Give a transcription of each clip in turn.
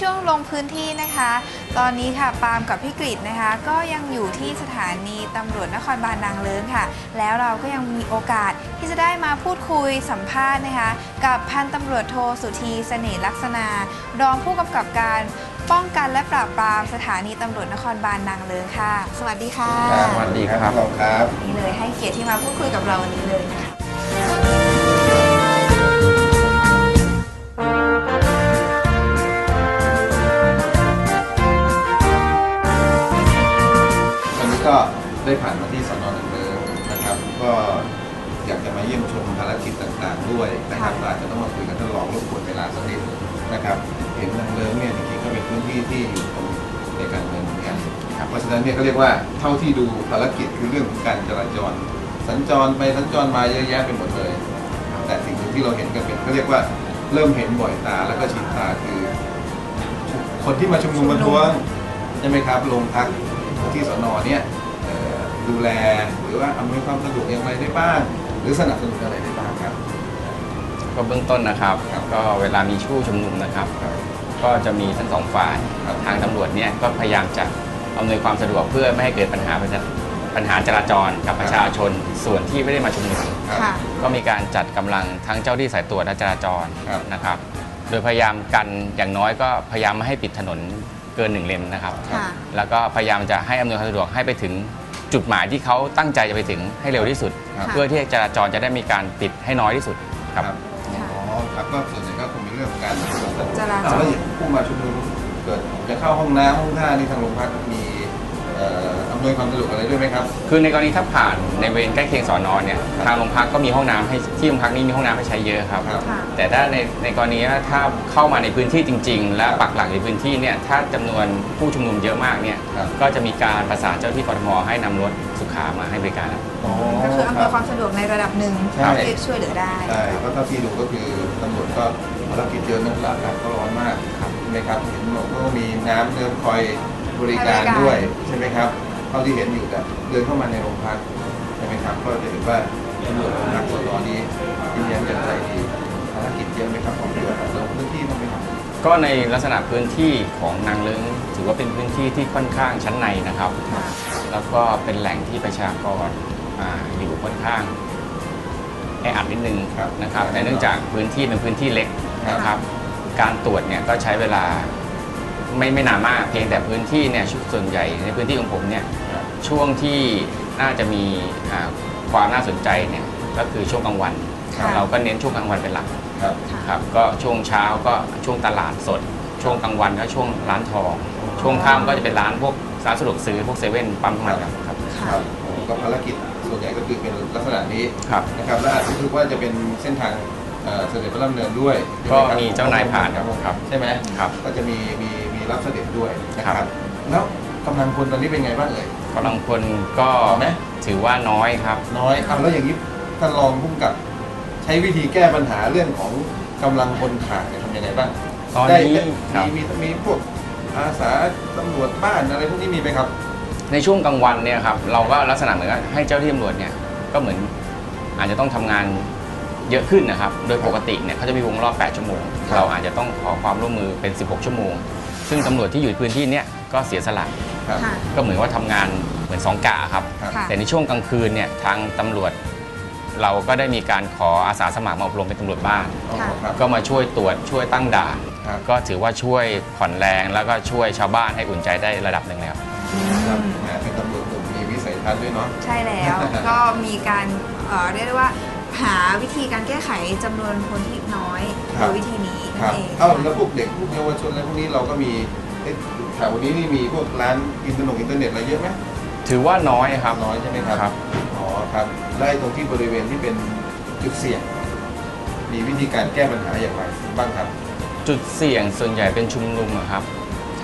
ช่วงลงพื้นที่นะคะ ตอนนี้ค่ะปาล์มกับพี่กฤษนะคะ ก็ยังอยู่ที่สถานีตำรวจนครบาลนางเลิ้งค่ะ แล้วเราก็ยังมีโอกาสที่จะได้มาพูดคุยสัมภาษณ์นะคะ กับพันตำรวจโทสุธีเสน่ห์ลักษณะรองผู้กำกับการป้องกันและปราบปรามสถานีตำรวจนครบาลนางเลิ้งค่ะ สวัสดีค่ะครับสวัสดีครับผมครับ นี่เลยให้เกียรติที่มาพูดคุยกับเราวันนี้เลยนะคะ ก็ได้ผ่านมาที่สนหนึ่งเดิมนะครับ ก็อยากจะมาเยี่ยมชมภารกิจต่างๆ ด้วยนะครับค่ะก็อาจจะต้องมาคุยกันท่านรองรบกวนเวลาสักนิดนะครับ เห็นนางเลิ้งเนี่ยจริงๆก็เป็นพื้นที่ที่อยู่ตรงในการเมืองเหมือนกันครับเพราะฉะนั้นเนี่ยก็เรียกว่าเท่าที่ดูภารกิจคือเรื่องของการจราจร สัญจรไปสัญจรมาเยอะแยะไปหมดเลย แต่สิ่งหนึ่งที่เราเห็นกันเป็นก็เรียกว่าเริ่มเห็นบ่อยตาแล้วก็ชินตาคือ คนที่มาชุมนุมประท้วงใช่ไหมครับโรงพัก ที่สนเนี่ยเอ่อดูแลหรือว่าอำนวยความสะดวกอย่างไรได้บ้างหรือสนับสนุนอะไรได้บ้างครับ ก็เบื้องต้นนะครับครับก็เวลามีชู้ชุมนุมนะครับครับก็จะมีทั้งสองฝ่ายครับทางตำรวจเนี่ยก็พยายามจะอำนวยความสะดวกเพื่อไม่ให้เกิดปัญหาปัญหาปัญหาจราจรกับประชาชนส่วนที่ไม่ได้มาชุมนุมครับค่ะก็มีการจัดกำลังทั้งเจ้าที่สายตรวจและจราจรครับนะครับ โดยพยายามกันอย่างน้อยก็พยายามไม่ให้ปิดถนน เกินหนึ่งเลนนะครับ ค่ะ แล้วก็พยายามจะให้อำนวยความสะดวกให้ไปถึงจุดหมายที่เขาตั้งใจจะไปถึงให้เร็วที่สุดครับค่ะ เพื่อที่จราจรจะได้มีการปิดให้น้อยที่สุดครับ อ๋อครับก็ส่วนใหญ่ก็คงเป็นเรื่องของการจราจร แล้วอย่างผู้มาชุมนุมเกิดจะเข้าห้องน้ำห้องท่านี่ทางโรงพักมี เอ่ออำนวยความสะดวกอะไรด้วยไหมครับ คือในกรณีถ้าผ่านในเวรใกล้เคียงสอนอนเนี่ยทางโรงพักก็มีห้องน้ำให้ที่โรงพักนี้มีห้องน้ำให้ใช้เยอะครับ ครับ ค่ะ แต่ถ้าในในกรณีว่าถ้าเข้ามาในพื้นที่จริง ๆ และปักหลักในพื้นที่เนี่ยถ้าจำนวนผู้ชุมนุมเยอะมากเนี่ยครับ ก็จะมีการประสานเจ้าที่กทมให้นำรถสุขามาให้บริการครับ อ๋อก็คืออำนวยคครัวาบมสะดวกในระดับหนึ่งใช่ ที่ช่วยเหลือได้ ใช่ก็เท่าที่ดูก็คือตำรวจก็ภารกิจเยอะนะหลากหลายก็ร้อนมากใช่ ไหมครับเห็นบอกว่ามีน้ำเดิมคอยบริการให้บริการด้วยใช่ไหมครับเท่าที่เห็นอยู่แต่เดินเข้ามาในโรงพักใช่ไหมครับก็จะเห็นว่าตำรวจโรงพักสนนี้ยิ้มแย้มแจ่มใสดีภารกิจเยอะไหมครับของเรือลงพื้นที่บ้างไหมครับก็ในลักษณะพื้นที่ของนางเลิ้งถือว่าเป็นพื้นที่ที่ค่อนข้างชั้นในนะครับค่ะแล้วก็เป็นแหล่งที่ประชากรอาอยู่ค่อนข้างแออัดนิดนึงครับนะครับแต่เนื่องจากพื้นที่เป็นพื้นที่เล็กครับนะครับ การตรวจเนี่ยก็ใช้เวลาไม่ไม่นานมากเพียงแต่พื้นที่เนี่ยส่วนใหญ่ในพื้นที่ของผมเนี่ยครับช่วงที่น่าจะมีอ่าความน่าสนใจเนี่ยก็คือช่วงกลางวันค่ะเราก็เน้นช่วงกลางวันเป็นหลักครับค่ะครับก็ช่วงเช้าก็ช่วงตลาดสด ช่วงกลางวันก็ช่วงร้านทอง ช่วงค่ำก็จะเป็นร้านพวกร้านสะดวกซื้อพวกเซเว่นปั๊มน้ำมันครับครับคค่ะรับโอ้ก็ภารกิจส่วนใหญ่ก็คือเป็นลักษณะนี้ครับนะครับและอาจจะรู้สึกว่าจะเป็นเส้นทาง เอ่อเสด็จพระดำเนินด้วยก็ใช่ไหครับมีเจ้านายผ่านครับครับใช่ไหมครับก็จะมีมีมีรับเสด็จด้วยนะคครัรับ บ แล้วกำลังพลตอนนี้เป็นไงบ้างเอ่ย กำลังพลก็พอไหม ถือว่าน้อยครับ น้อยเอาแล้วอย่างนี้ท่านรองพุ่มกับ ใช้วิธีแก้ปัญหาเรื่องของกำลังพลขาดเนี่ยทำยังไงบ้างตอนได้นี้ได้ครับมีมีมีพวกอาสาตำรวจบ้านอะไรพวกนี้มีไหมครับ ในช่วงกลางวันเนี่ยครับเราก็ลักษณะเหมือนกับให้เจ้าที่ตำรวจเนี่ยก็เหมือนอาจจะต้องทำงาน เยอะขึ้นนะครับ โดยปกติเนี่ยเขาจะมีวงรอบ 8 ชั่วโมง ครับเราอาจจะต้องขอความร่วมมือเป็น 16 ชั่วโมง ซึ่งตำรวจที่อยู่ในพื้นที่เนี่ยก็เสียสละครับ ค่ะ ก็เหมือนว่าทำงานเหมือนสองกะครับ ครับ ค่ะ แต่ในช่วงกลางคืนเนี่ยทางตำรวจ เราก็ได้มีการขออาสาสมัครมาอบรมเป็นตำรวจบ้าน อ๋อค่ะครับ ก็มาช่วยตรวจช่วยตั้งด่านครับ ก็ถือว่าช่วยผ่อนแรงแล้วก็ช่วยชาวบ้านให้อุ่นใจได้ระดับหนึ่งแล้ว ครับแหมเป็นตำรวจหนุ่มมีวิสัยทัศน์ด้วยเนาะ ใช่แล้ว ก็มีการเอ่อเรียกได้ว่า หาวิธีการแก้ไขจำนวนคนที่น้อยครัโดบยวิธีนี้คนั่รันบเองเอ้าแล้วพวกเด็กพวกเยาวชนอะไรพวกนี้เราก็มีเอ๊ะแถวนี้นี่มีพวกร้านอินเทอร์เน็ตอินเทอร์เน็ตอะไรเยอะไหมถือว่าน้อยครับ น้อยใช่ไหมครับครับ อ๋อครับได้ตรงที่บริเวณที่เป็นจุดเสี่ยง มีวิธีการแก้ปัญหาอย่างไรบ้างครับ จุดเสี่ยงส่วนใหญ่เป็นชุมนุมอะครับ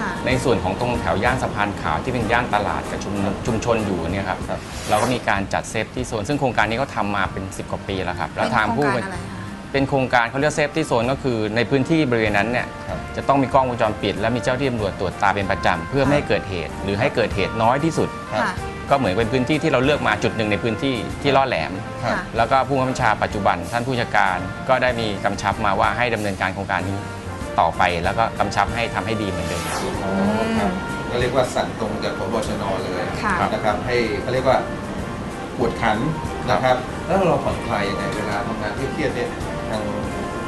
ค่ะในส่วนของตรงแถวย่านสะพานขาวที่เป็นย่านตลาดกับชุมนุมชุมชนอยู่เนี่ยครับครับเราก็มีการจัดเซฟที่โซนซึ่งโครงการนี้เขาทำมาเป็น 10 กว่าปีแล้วครับแล้วทางผู้เป็นโครงการอะไรคะเป็นโครงการเขาเรียกเซฟที่โซนก็คือในพื้นที่บริเวณนั้นเนี่ยครับจะต้องมีกล้องวงจรปิด และมีเจ้าที่ตำรวจตรวจตาเป็นประจำเพื่อไม่ให้เกิดเหตุ หรือให้เกิดเหตุน้อยที่สุดครับค่ะก็เหมือนเป็นพื้นที่ที่เราเลือกมาจุดหนึ่งในพื้นที่ที่ล่อแหลมครับค่ะแล้วก็ผู้บังคับบัญชาปัจจุบัน ท่านผู้จัดการก็ได้มีกำชับมาว่าให้ดำเนินการโครงการนี้ ต่อไปแล้วก็กำชับให้ทำให้ดีเหมือนเดิมอ๋อครับก็เรียกว่าสั่งตรงจากพบชนเลยค่ะ นะครับ ให้เขาเรียกว่าปวดขันนะครับ แล้วเราผ่อนคลายยังไงเวลาทำงานเครียดๆเนี่ยทาง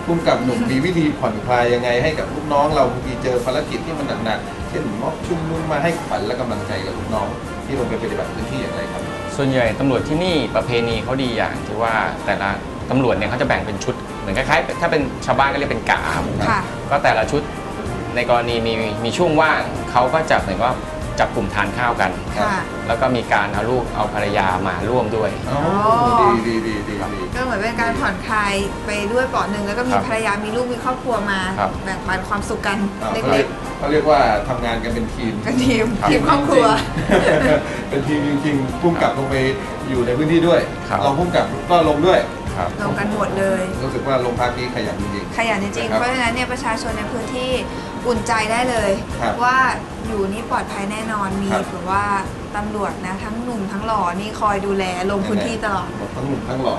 พุ่มกับหนุ่ม มีวิธีผ่อนคลายยังไงให้กับลูกน้องเราบางทีเจอภารกิจที่มันหนักๆเช่นม็อบชุมนุมมาให้ขวัญและกำลังใจกับลูกน้อง ที่ลงไปปฏิบัติพื้นที่อย่างไรครับ ส่วนใหญ่ตำรวจที่นี่ประเพณีเขาดีอย่างที่ว่าแต่ละตำรวจเนี่ยเขาจะแบ่งเป็นชุดเหมือนคล้ายๆถ้าเป็นชาวบ้านก็เรียกเป็นกะครับค่ะ ก็แต่ละชุดในกรณีมีมีช่วงว่างเขาก็จะเหมือนว่า จับกลุ่มทานข้าวกัน ค่ะ แล้วก็มีการเอาลูกเอาภรรยามาร่วมด้วย อ๋อโอ้ดีดีดีดีดี ก็เหมือนเป็นการผ่อนคลายไปด้วยเปาะหนึ่งแล้วก็มีครับภรรยามีลูกมีครอบครัวมา ครับ แบ่งปันความสุขกันอ่าเเขาเรีล็ยกกเขาเรียกว่าทำงานกันเป็นทีมๆกันทีมครับ ทีมครอบครัวเป็นทีมจริงๆพุ่มกับลงไปอยู่ในพื้นที่ด้วยครับรองพุ่มกับก็ลงด้วย ครับ ลงกันหมดเลย รู้สึกว่าโรงพักนี้ขยันจริงขยันจริงๆนะครับเพราะฉะนั้นเนี่ยประชาชนในพื้นที่ อุ่นใจได้เลย ครับว่าอยู่นี่ปลอดภัยแน่นอนมีครับแบบว่าตำรวจนะ ทั้งหนุ่มทั้งหล่อนี่คอยดูแลลงพื้นที่ตลอดๆทั้งหนุ่มทั้งหล่อ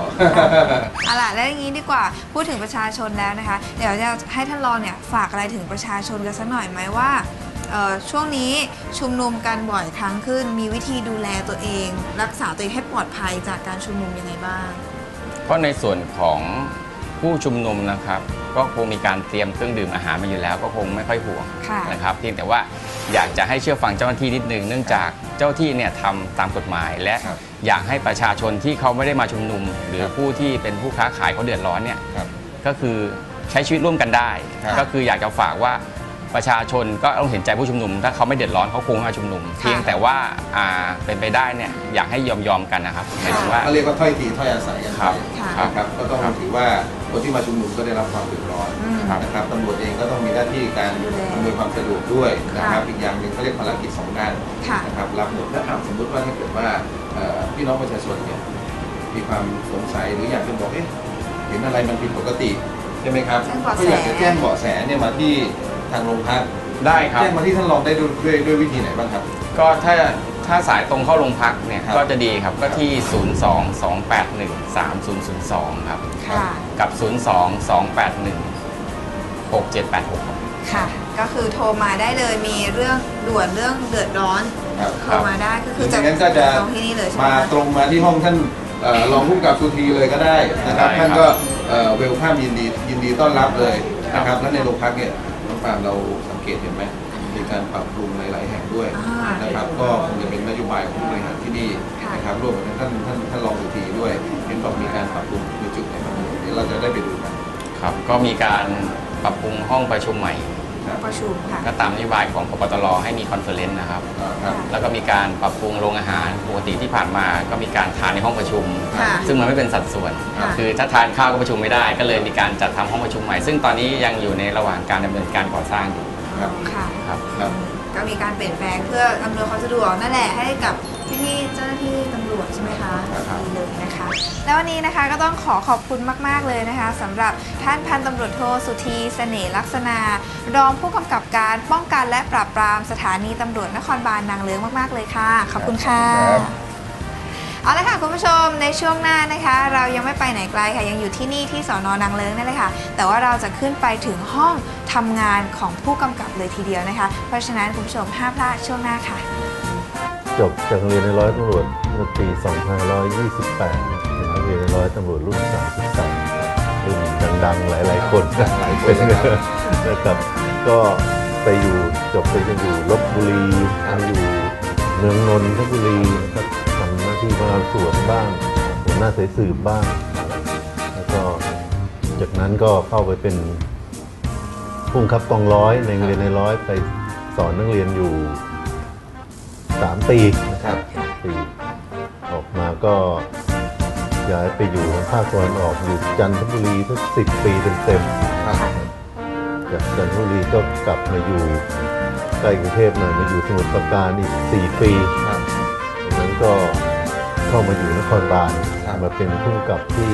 เอาล่ะแล้วอย่างนี้ดีกว่าพูดถึงประชาชนแล้วนะคะ เดี๋ยวจะให้ท่านรองเนี่ยฝากอะไรถึงประชาชนกันสักหน่อยไหมว่าเอ่อช่วงนี้ชุมนุมกันบ่อยครั้งขึ้น มีวิธีดูแลตัวเอง รักษาตัวเองให้ปลอดภัยจากการชุมนุมยังไงบ้าง ก็ในส่วนของ ผู้ชุมนุมนะครับ ก็คงมีการเตรียมเครื่องดื่มอาหารมาอยู่แล้ว ก็คงไม่ค่อยห่วงค่ะ นะครับเพียงแต่ว่าอยากจะให้เชื่อฟังเจ้าหน้าที่นิดนึงเนื่องจากเจ้าหน้าที่เนี่ยทำตามกฎหมาย และครับอยากให้ประชาชนที่เขาไม่ได้มาชุมนุม หรือผู้ที่เป็นผู้ค้าขายเขาเดือดร้อนเนี่ย ครับ ก็คือใช้ชีวิตร่วมกันได้ ครับก็คืออยากจะฝากว่า ประชาชนก็ต้องเห็นใจผู้ชุมนุม ถ้าเขาไม่เดือดร้อนเขาคงไม่มาชุมนุม เพียงแต่ว่าอ่าเป็นไปได้เนี่ยอยากให้ยอมยอมๆกันนะครับหมายถึงว่าเขาเรียกว่าถ้อยทีถ้อยอาศัยกันไปครับค่ะนะครับก็ต้องครับถือว่าคนที่มาชุมนุมก็ได้รับความเดือดร้อนอืมนะครับตำรวจเองก็ต้องมีหน้าที่การดูแลอำนวยความสะดวกด้วยนะครับค่ะอีกอย่างหนึ่งเขาเรียกภารกิจสองด้าน ค่ะ นะครับรับหมดถ้าถามสมมติว่าถ้าเกิดว่าเอ่อพี่น้องประชาชนเนี่ยมีความสงสัยหรืออยากจะบอกเอ๊ะเห็นอะไรมันผิดปกติใช่ไหมครับแจ้งเบาะแส ก็อยากจะแจ้งเบาะแสเนี่ยมาที่ทางโรงพักได้ครับ แจ้งมาที่ท่านรองได้ด้วยด้วยด้วยวิธีไหนบ้างครับก็ก็ถ้าถ้าสายตรงเข้าโรงพักเนี่ยครับก็จะดีครับ ก็ที่ 0 2 2 8 1 3 0 0 2 ครับ ค่ะ กับ 0 2 2 8 1 6 7 8 6 ครับ ค่ะ ก็คือโทรมาได้เลย มีเรื่องด่วนเรื่องเดือดร้อน ครับ โทรมาได้ ก็คือจะดังนั้นก็จะ ตรงที่นี่เลยใช่ไหมมาคะ ตรงมาที่ห้องท่านเอ่อรองผู้กำกับสุธีเลยก็ได้นะครับ ได้ครับท่านก็เวลข้ามยินดียินดีต้อนรับเลยนะครับ และในโรงพักเนี่ย น้องปาล์มเราสังเกตเห็นไหมมีการปรับปรุงหลาย ๆ แห่งด้วยอ่านนะครับก็คงจะเป็นนโยบายของผู้บริหารที่นี่ค่ะนะครับร่วมกับท่านท่านท่านรองสุธีด้วยเห็นบอกมีการปรับปรุงในจุดไหนบ้างเดี๋ยวเราจะได้ไปดูกันครับก็มีการปรับปรุงห้องประชุมใหม่ครับ ประชุมค่ะ ก็ตามนโยบายของพบตรให้มีคอนเฟอเรนซ์นะครับอ่าครับ แล้วก็มีการปรับปรุงโรงอาหารปกติที่ผ่านมาก็มีการทานในห้องประชุม ค่ะซึ่งมันไม่เป็นสัดส่วน ค่ะ คือถ้าทานข้าวก็ประชุมไม่ได้ ก็เลยมีการจัดทำห้องประชุมใหม่ ซึ่งตอนนี้ยังอยู่ในระหว่างการดำเนินการก่อสร้างอยู่ ครับค่ะครับครับก็ มีการเปลี่ยนแปลงเพื่ออำนวยความสะดวกนั่นแหละให้กับพี่ๆเจ้าหน้าที่ตำรวจใช่ไหมคะครับ ดีเลยนะคะ แล้ววันนี้นะคะก็ต้องขอขอบคุณมากๆเลยนะคะสำหรับท่านพันตำรวจโทสุธีเสน่ห์ลักษณะรองผู้กำกับการป้องกันและปราบปรามสถานีตำรวจนครบาลนางเลิ้งมากๆเลยค่ะ ขอบคุณค่ะครับ เอาละค่ะคุณผู้ชมในช่วงหน้านะคะ เรายังไม่ไปไหนไกลค่ะ ยังอยู่ที่นี่ที่สอนอนางเลิ้งนั่นเลยค่ะ แต่ว่าเราจะขึ้นไปถึงห้องทำงานของผู้กำกับเลยทีเดียวนะคะ เพราะฉะนั้นคุณผู้ชมห้ามพลาดช่วงหน้าค่ะ จบจากโรงเรียนในร้อยตำรวจเมื่อปี 2528เป็นนักเรียนในร้อยตำรวจรุ่น33รุ่นดังๆ หลายๆ คนหลายคนนะครับนะครับก็ไปอยู่จบไปจะอยู่ลบบุรีมาอยู่เมืองนนทบุรีนะครับ ทำหน้าที่พนักงานสวนบ้างหัวหน้าสายสืบบ้าง แล้วก็จากนั้นก็เข้าไปเป็นผู้บังคับกองร้อยในโรงเรียนในร้อยไปสอนนักเรียนอยู่สามปีนะครับสามปีออกมาก็ย้ายไปอยู่ทางภาคตะวันออกอยู่จันทบุรีทั้งสิบปีเต็มครับๆจากจันทบุรีก็กลับมาอยู่ใกล้กรุงเทพหน่อยมาอยู่สมุทรปราการอีกสี่ปีครับจากนั้นก็ เข้ามาอยู่นครบาลครับมาเป็นผู้กำกับที่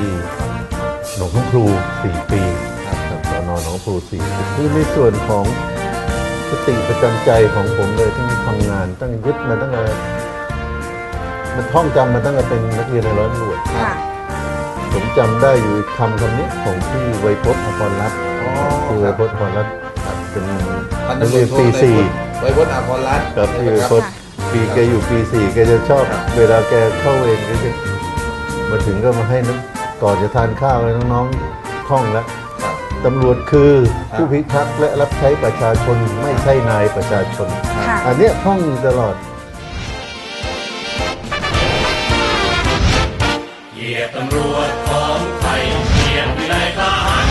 หนองคำพลูสี่ปีครับกับสอนอหนองคำพลูสี่ปีคือในส่วนของสติประจำใจของผมเลยที่ทำงานตั้งยึดมาตั้งแต่มันท่องจำมาตั้งแต่เป็นนักเรียนในร้อยตำรวจค่ะผมจำได้อยู่คำคำนี้ของพี่ไวยพจน์อภรรัตน์อ๋อคือคไวรับพจน์อภรรัตน์ครับเป็นพันนักตำรเรีวยจนโทปีในสี่ไว้พจน์อาภรรัตน์ครับใช่ที่ไหมครับพด ปีแกอยู่ปีสี่แกจะชอบครับเวลาแกเข้าเวรก็จะมาถึงก็มาให้น้ำก่อนจะทานข้าวให้น้องๆท่องแล้วครับตำรวจคือครับผู้พิทักษ์และรับใช้ประชาชนไม่ใช่นายประชาชน ค่ะ อันเนี้ยท่องอยู่ตลอด เหยียบตำรวจของไทยเหยียบวินัยทห